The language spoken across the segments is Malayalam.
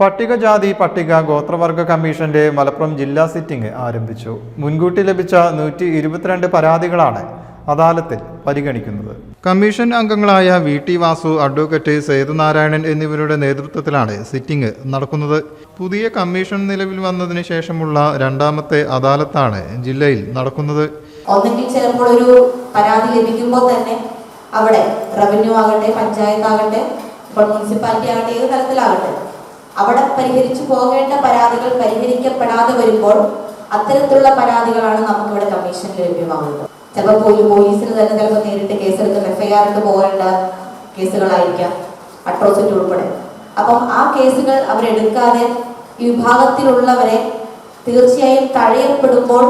പട്ടികജാതി പട്ടിക ഗോത്രവർഗ കമ്മീഷന്റെ മലപ്പുറം ജില്ലാ സിറ്റിംഗ് ആരംഭിച്ചു. മുൻകൂട്ടി ലഭിച്ച നൂറ്റി ഇരുപത്തിരണ്ട് പരാതികളാണ് അദാലത്തിൽ പരിഗണിക്കുന്നത്. കമ്മീഷൻ അംഗങ്ങളായ V T Vasu advocate Sethunarayanan എന്നിവരുടെ നേതൃത്വത്തിലാണ് സിറ്റിംഗ് നടക്കുന്നത്. പുതിയ കമ്മീഷൻ നിലവിൽ വന്നതിന് ശേഷമുള്ള രണ്ടാമത്തെ അദാലത്താണ് ജില്ലയിൽ നടക്കുന്നത്. ഒന്നെങ്കിൽ ചിലപ്പോൾ ഒരു പരാതി ലഭിക്കുമ്പോൾ തന്നെ അവിടെ റവന്യൂ ആകട്ടെ പഞ്ചായത്ത് ആകട്ടെ മുനിസിപ്പാലിറ്റി ആകട്ടെ ഏത് അവിടെ പരിഹരിച്ചു പോകേണ്ട പരാതികൾ പരിഹരിക്കപ്പെടാതെ വരുമ്പോൾ അത്തരത്തിലുള്ള പരാതികളാണ് നമുക്ക് ഇവിടെ കമ്മീഷനിൽ ലഭ്യമാകുന്നത് ചിലപ്പോൾ പോയി പോലീസിന് തന്നെ ചിലപ്പോൾ നേരിട്ട് കേസെടുത്ത് എഫ്ഐആർ ഇട്ട് പോകേണ്ട കേസുകളായിരിക്കാം അട്രോസിറ്റി ഉൾപ്പെടെ. അപ്പം ആ കേസുകൾ അവരെടുക്കാതെ ഈ വിഭാഗത്തിലുള്ളവരെ തീർച്ചയായും തഴയപ്പെടുമ്പോൾ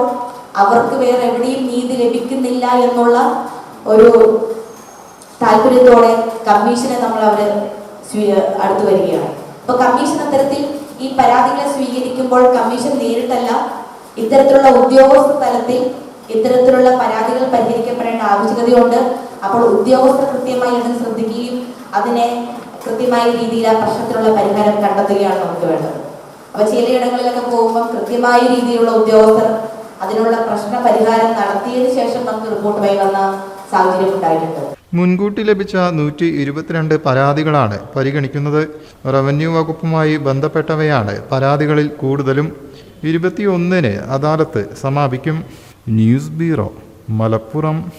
അവർക്ക് വേറെ എവിടെയും നീതി ലഭിക്കുന്നില്ല എന്നുള്ള ഒരു താല്പര്യത്തോടെ കമ്മീഷനെ നമ്മൾ അവർ അടുത്ത് വരികയാണ്. അപ്പൊ കമ്മീഷൻ അത്തരത്തിൽ ഈ പരാതികളെ സ്വീകരിക്കുമ്പോൾ കമ്മീഷൻ നേരിട്ടല്ല ഇത്തരത്തിലുള്ള ഉദ്യോഗസ്ഥ തലത്തിൽ ഇത്തരത്തിലുള്ള പരാതികൾ പരിഹരിക്കപ്പെടേണ്ട ആവശ്യകതയുണ്ട്. അപ്പോൾ ഉദ്യോഗസ്ഥർ കൃത്യമായി അതിന് ശ്രദ്ധിക്കുകയും അതിനെ കൃത്യമായ രീതിയിൽ ആ പ്രശ്നത്തിനുള്ള പരിഹാരം കണ്ടെത്തുകയാണ് നമുക്ക് വേണ്ടത്. അപ്പൊ ചിലയിടങ്ങളിലൊക്കെ പോകുമ്പോൾ കൃത്യമായ രീതിയിലുള്ള ഉദ്യോഗസ്ഥർ അതിനുള്ള പ്രശ്ന പരിഹാരം നടത്തിയതിനു ശേഷം നമുക്ക് റിപ്പോർട്ടുമായി വന്ന സാഹചര്യം ഉണ്ടായിട്ടുണ്ട്. മുൻകൂട്ടി ലഭിച്ച നൂറ്റി ഇരുപത്തിരണ്ട് പരാതികളാണ് പരിഗണിക്കുന്നത്. റവന്യൂ വകുപ്പുമായി ബന്ധപ്പെട്ടവയാണ് പരാതികളിൽ കൂടുതലും. ഇരുപത്തിയൊന്നിന് അദാലത്ത് സമാപിക്കും. News bureau Malappuram.